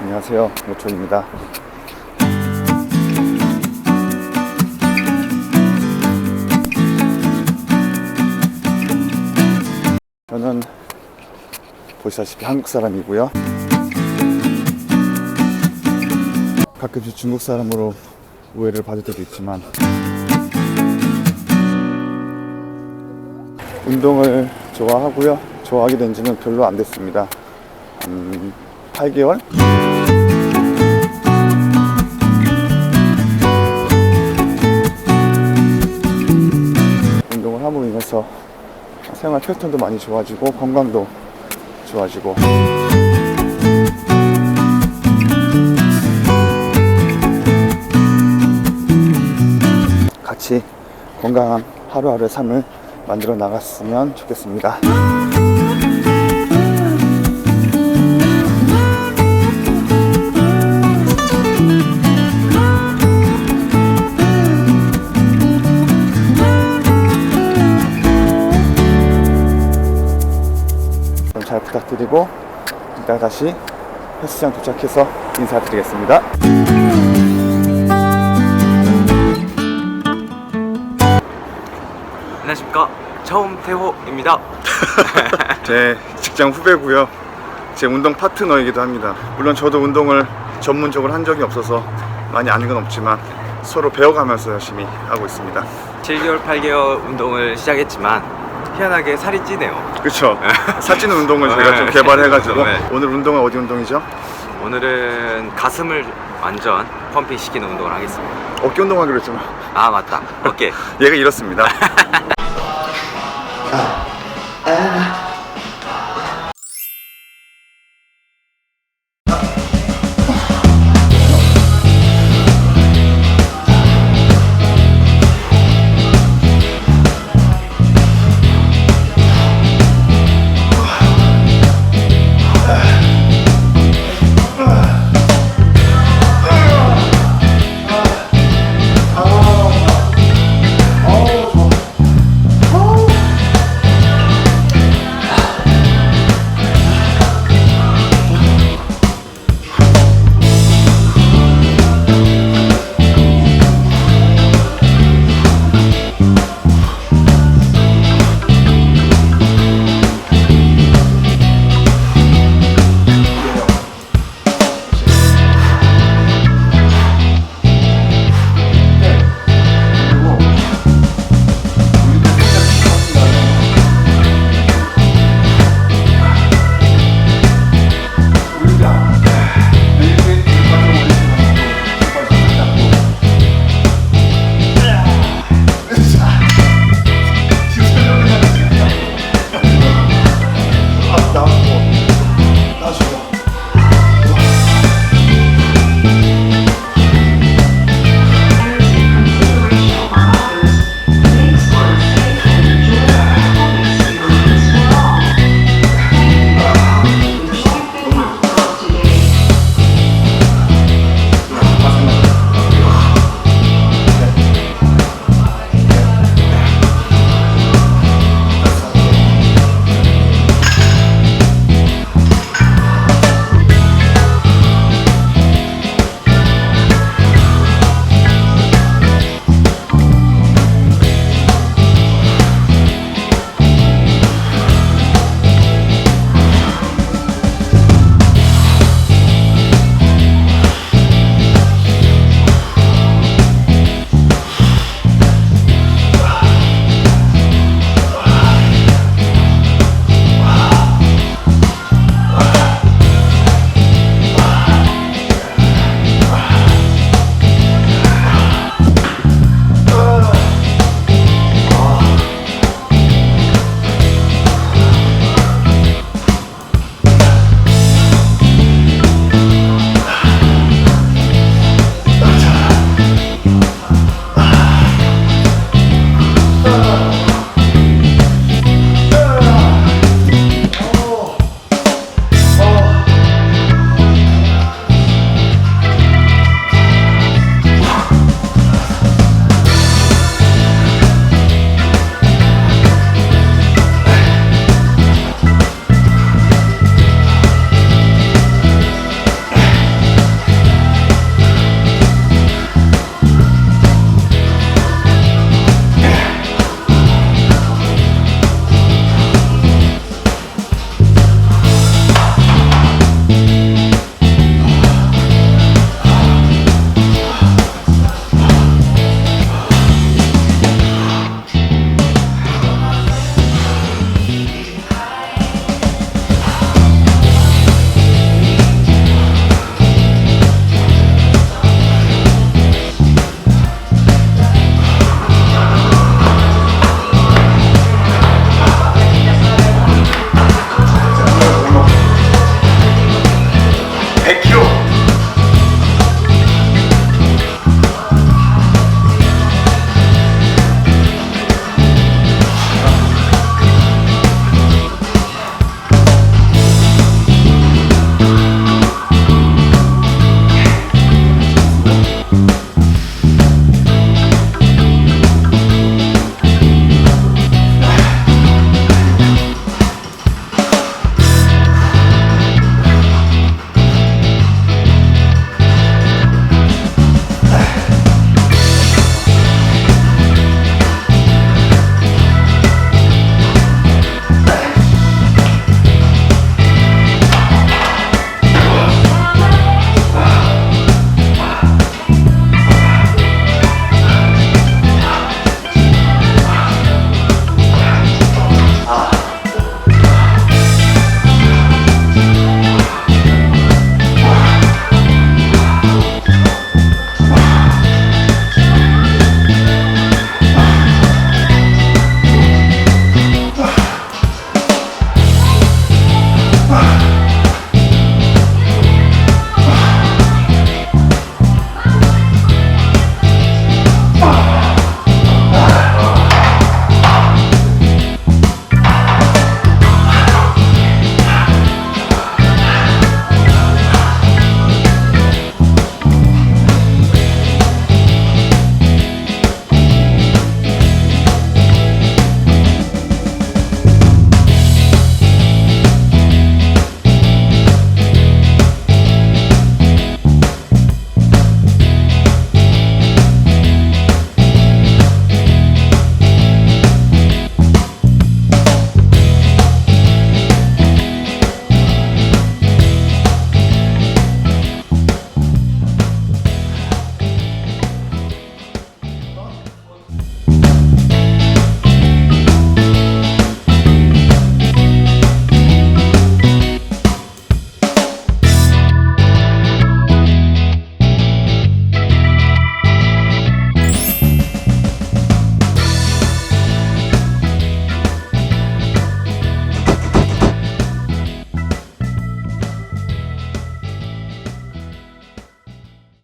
안녕하세요. 모초입니다. 저는 보시다시피 한국 사람이고요. 가끔씩 중국 사람으로 오해를 받을 때도 있지만 운동을 좋아하고요. 좋아하게 된 지는 별로 안 됐습니다. 음, 8개월? 함으로 인해서 생활 패턴도 많이 좋아지고 건강도 좋아지고 같이 건강한 하루하루의 삶을 만들어 나갔으면 좋겠습니다. 잘 부탁드리고 이따 다시 헬스장 도착해서 인사드리겠습니다. 안녕하십니까 처음태호입니다 제 직장 후배고요. 제 운동 파트너이기도 합니다. 물론 저도 운동을 전문적으로 한 적이 없어서 많이 아는 건 없지만 서로 배워가면서 열심히 하고 있습니다. 7개월 8개월 운동을 시작했지만 희한하게 살이 찌네요 그렇죠. 살찌는 운동을 제가 좀 개발해가지고 네. 오늘 운동은 어디 운동이죠? 오늘은 가슴을 완전 펌핑 시키는 운동을 하겠습니다 어깨 운동하기로 했잖아. 아 맞다 어깨 얘가 이렇습니다.